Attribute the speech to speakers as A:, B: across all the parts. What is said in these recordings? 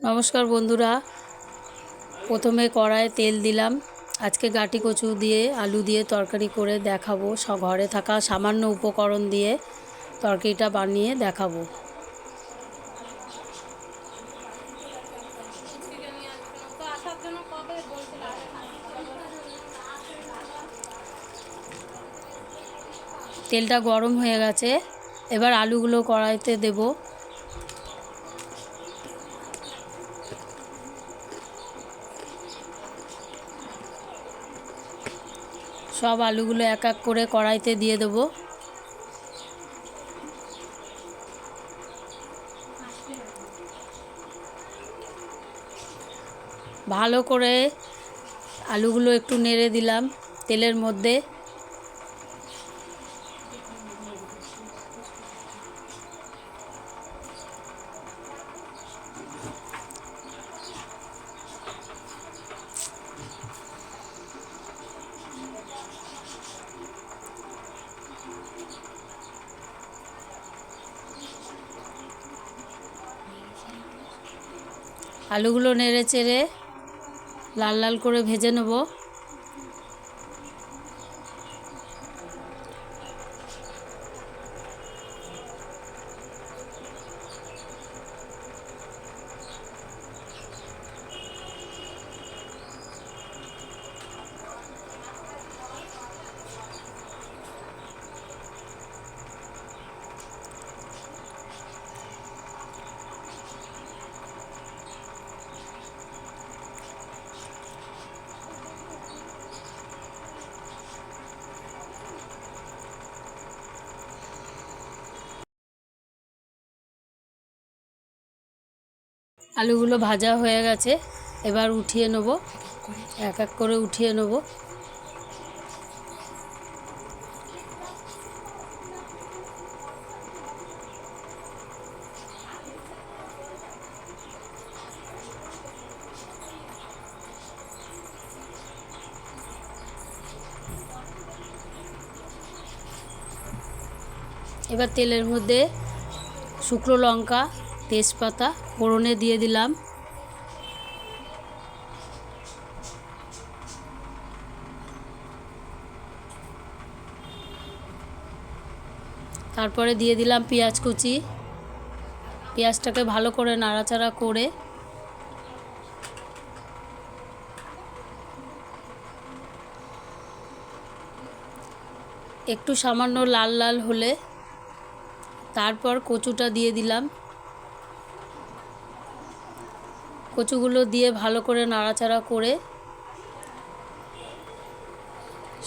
A: নমস্কার বন্ধুরা। প্রথমে কড়ায় তেল দিলাম। আজকে গাটি কচু দিয়ে, আলু দিয়ে তরকারি করে দেখাবো। ঘরে থাকা সামান্য উপকরণ দিয়ে তরকারিটা বানিয়ে দেখাবো। তেলটা গরম হয়ে গেছে। এবার আলুগুলো কড়াইতে দেবো। সব আলুগুলো এক এক করে কড়াইতে দিয়ে দেব। ভালো করে আলুগুলো একটু নেড়ে দিলাম তেলের মধ্যে। আলুগুলো নেড়ে চেড়ে লাল লাল করে ভেজে নেব। আলুগুলো ভাজা হয়ে গেছে। এবার উঠিয়ে নেব। এক এক করে উঠিয়ে নেব। এবার তেলের মধ্যে শুকনো লঙ্কা, তেজপাতা ফোড়নে দিয়ে দিলাম। তারপরে দিয়ে দিলাম পেঁয়াজ কুচি। পেঁয়াজটাকে ভালো করে নাড়াচাড়া করে একটু সামান্য লাল লাল হলে তারপর কচুটা দিয়ে দিলাম। কচুগুলো দিয়ে ভালো করে নাড়াচাড়া করে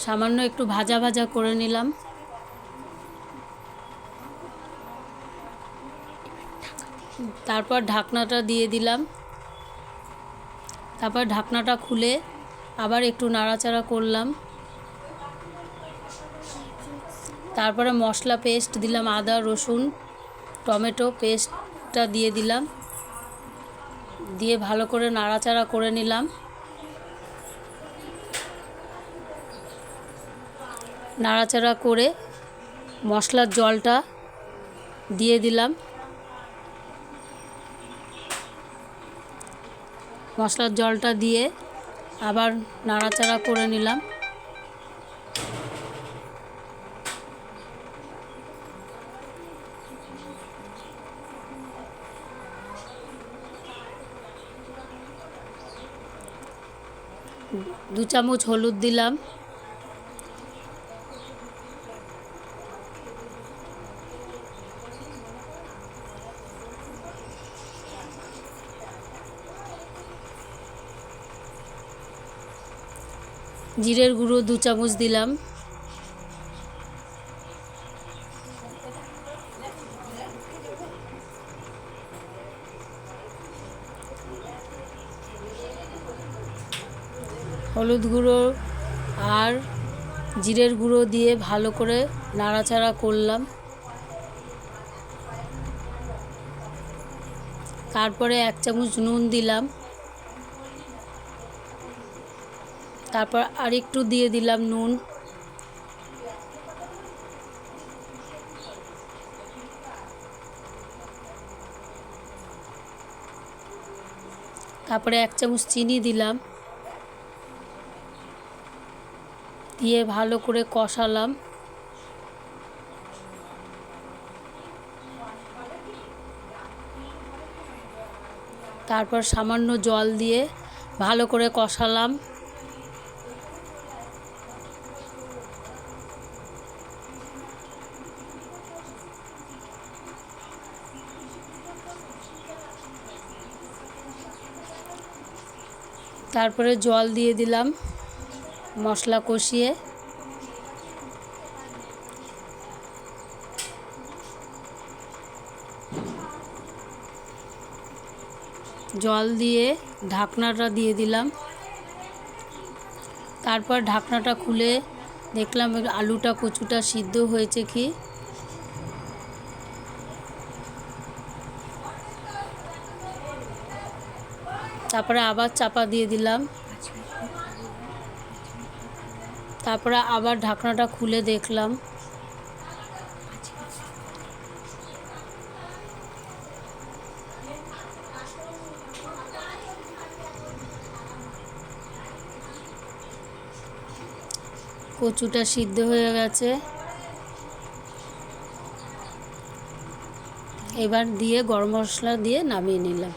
A: সামান্য একটু ভাজা ভাজা করে নিলাম। তারপর ঢাকনাটা দিয়ে দিলাম। তারপর ঢাকনাটা খুলে আবার একটু নাড়াচাড়া করলাম। তারপরে মশলা পেস্ট দিলাম, আদা, রসুন, টমেটো পেস্টটা দিয়ে দিলাম। দিয়ে ভালো করে নাড়াচাড়া করে নিলাম। নাড়াচাড়া করে মশলার জলটা দিয়ে দিলাম। মশলার জলটা দিয়ে আবার নাড়াচাড়া করে নিলাম। দু চামচ হলুদ দিলাম। জিরের গুঁড়ো দু চামচ দিলাম। হলুদ গুঁড়ো আর জিরের গুঁড়ো দিয়ে ভালো করে নাড়াচাড়া করলাম। তারপরে এক চামচ নুন দিলাম। তারপর আরেকটু দিয়ে দিলাম নুন। তারপরে এক চামচ চিনি দিলাম। দিয়ে ভালো করে কষালাম। তারপর সামান্য জল দিয়ে ভালো করে কষালাম। তারপরে জল দিয়ে দিলাম। মশলা কষিয়ে। জল দিয়ে ঢাকনাটা দিয়ে দিলাম। তারপর ঢাকনাটা খুলে দেখলাম আলুটা কচুটা সিদ্ধ হয়েছে কি। তারপরে আবার চাপা দিয়ে দিলাম। তারপরে আবার ঢাকনাটা খুলে দেখলাম। কচুটা সিদ্ধ হয়ে গেছে। এবার দিয়ে গরম মশলা দিয়ে নামিয়ে নিলাম।